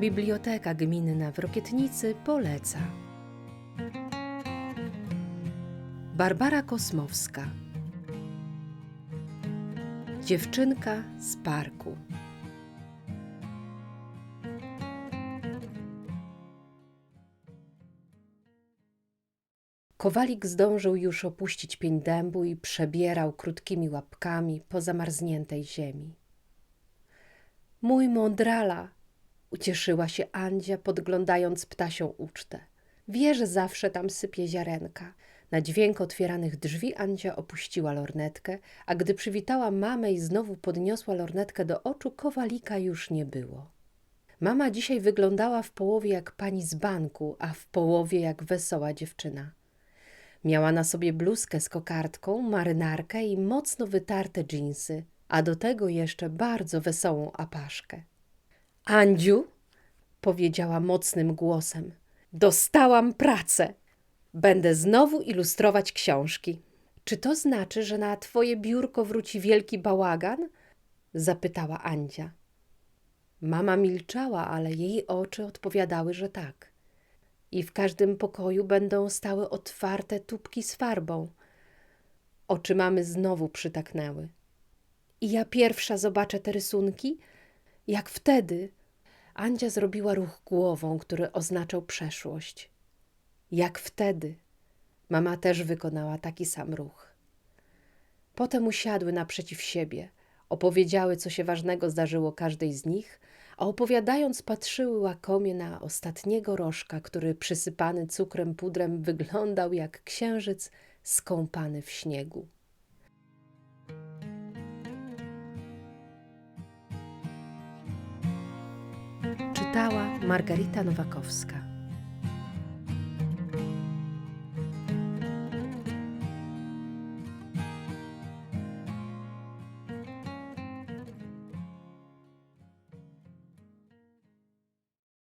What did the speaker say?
Biblioteka Gminna w Rokietnicy poleca. Barbara Kosmowska Dziewczynka z parku Kowalik zdążył już opuścić pień dębu i przebierał krótkimi łapkami po zamarzniętej ziemi. Mój mądrala! Ucieszyła się Andzia, podglądając ptasią ucztę. Wie, że zawsze tam sypie ziarenka. Na dźwięk otwieranych drzwi Andzia opuściła lornetkę, a gdy przywitała mamę i znowu podniosła lornetkę do oczu, kowalika już nie było. Mama dzisiaj wyglądała w połowie jak pani z banku, a w połowie jak wesoła dziewczyna. Miała na sobie bluzkę z kokardką, marynarkę i mocno wytarte dżinsy, a do tego jeszcze bardzo wesołą apaszkę. Andziu, powiedziała mocnym głosem, dostałam pracę. Będę znowu ilustrować książki. Czy to znaczy, że na twoje biurko wróci wielki bałagan? zapytała Andzia. Mama milczała, ale jej oczy odpowiadały, że tak. I w każdym pokoju będą stały otwarte tubki z farbą. Oczy mamy znowu przytaknęły. I ja pierwsza zobaczę te rysunki? Jak wtedy? Andzia zrobiła ruch głową, który oznaczał przeszłość. Jak wtedy? Mama też wykonała taki sam ruch. Potem usiadły naprzeciw siebie, opowiedziały, co się ważnego zdarzyło każdej z nich, a opowiadając patrzyły łakomie na ostatniego rożka, który przysypany cukrem pudrem wyglądał jak księżyc skąpany w śniegu. Czytała Margarita Nowakowska.